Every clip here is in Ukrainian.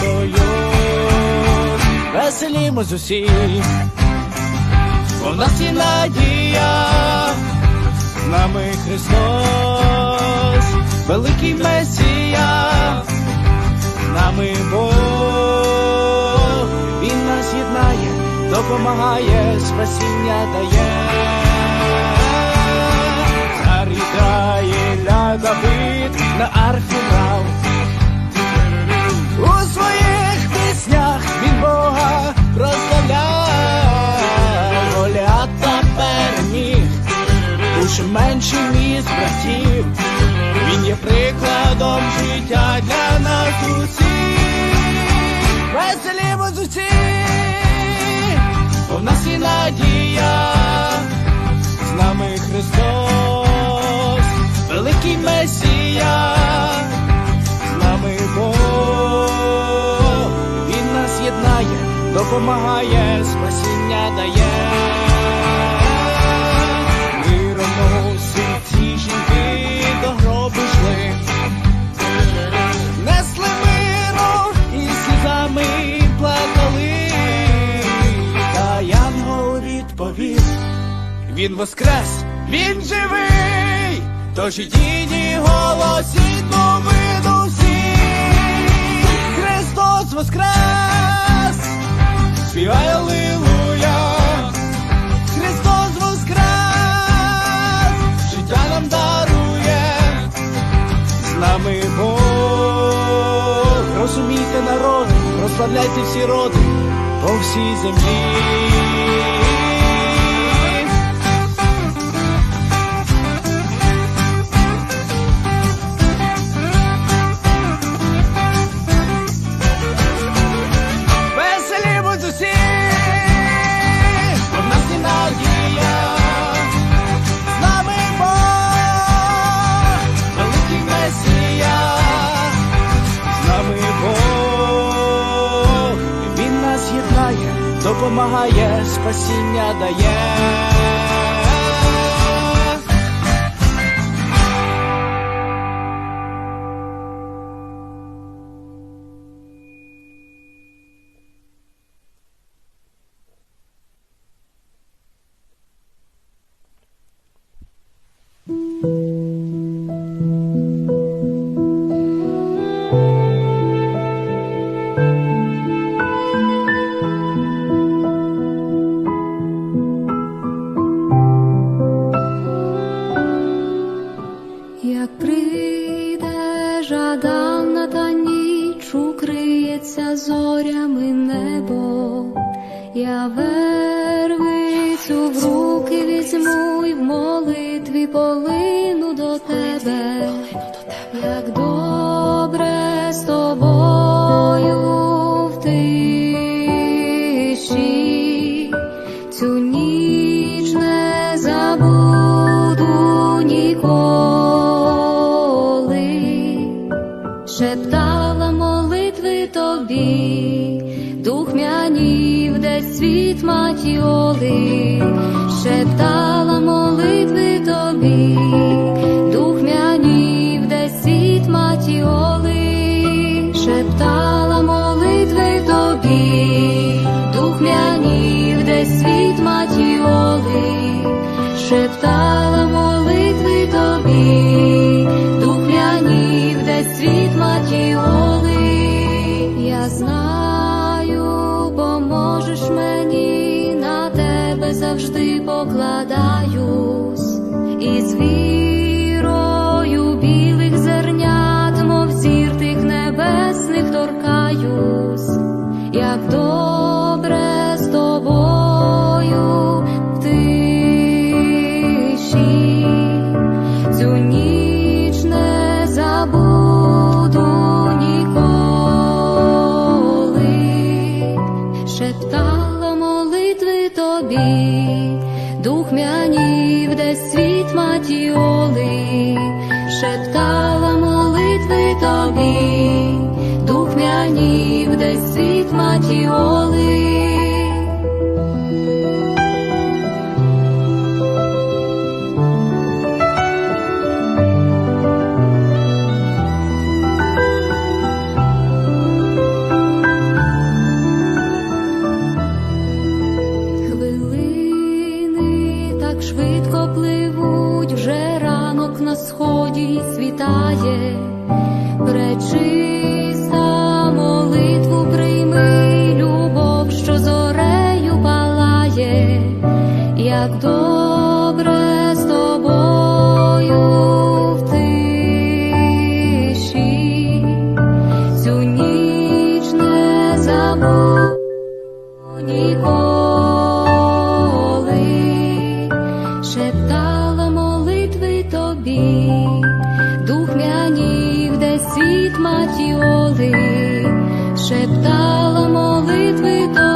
союз, веселімось усі, бо в нас є надія, з нами Христос, великий Месія, з нами Бог, Він нас єднає, допомагає, спасіння дає. Цар Ізраїля Давид на арфі Бога прославляв, Голіата переміг, уж менший міст братів, він є прикладом життя для нас усіх. Веселімо усі, бо в нас є надія, допомагає, спасіння дає. Мироносить ці жінки до гробу йшли, несли миру і плакали, та янгол відповів, він воскрес, він живий, тож ідіть голосіть новину всі. Христос воскрес, співай Алілуя. Христос воскрес, життя нам дарує, з нами Бог. Розумійте народ, прославляйте всі роди по всій землі. Допомагає, спасіння дає. Як добре з тобою в тиші, цю ніч не забуду ніколи, шептала молитви тобі, духмянів десь світ матіоли, шептала молитви матіоли, шептала молитви тобі, духмянів десь світ матіоли. надій світає, пречиста молитву прийми, любов, що зорею палає, як добре з тобою в тиші, цю ніч не забудь ніколи. be матіоли шептала молитви до.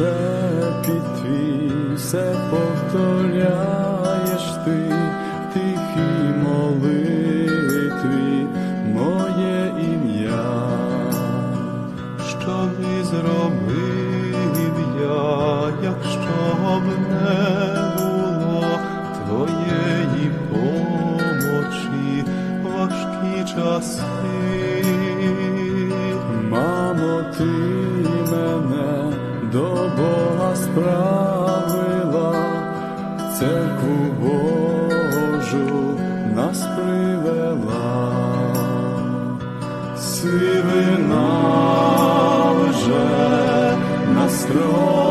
лише під твій все повторяє. до Бога справила церкву Божу нас привела, сивина вже на.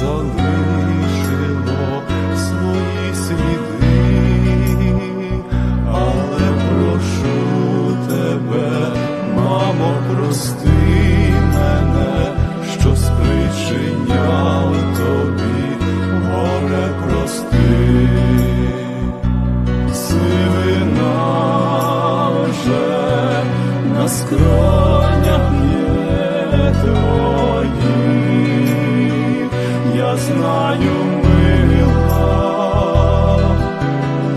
залишило свої сліди, але прошу тебе, мамо, прости мене, що спричиняв тобі, горе прости, сивина вже на твої знаю мила,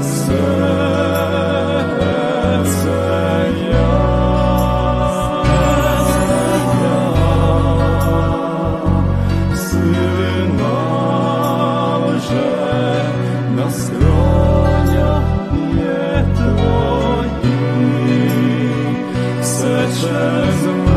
серце я, я сина вже на скронях є твої, все через мене.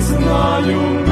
знаю.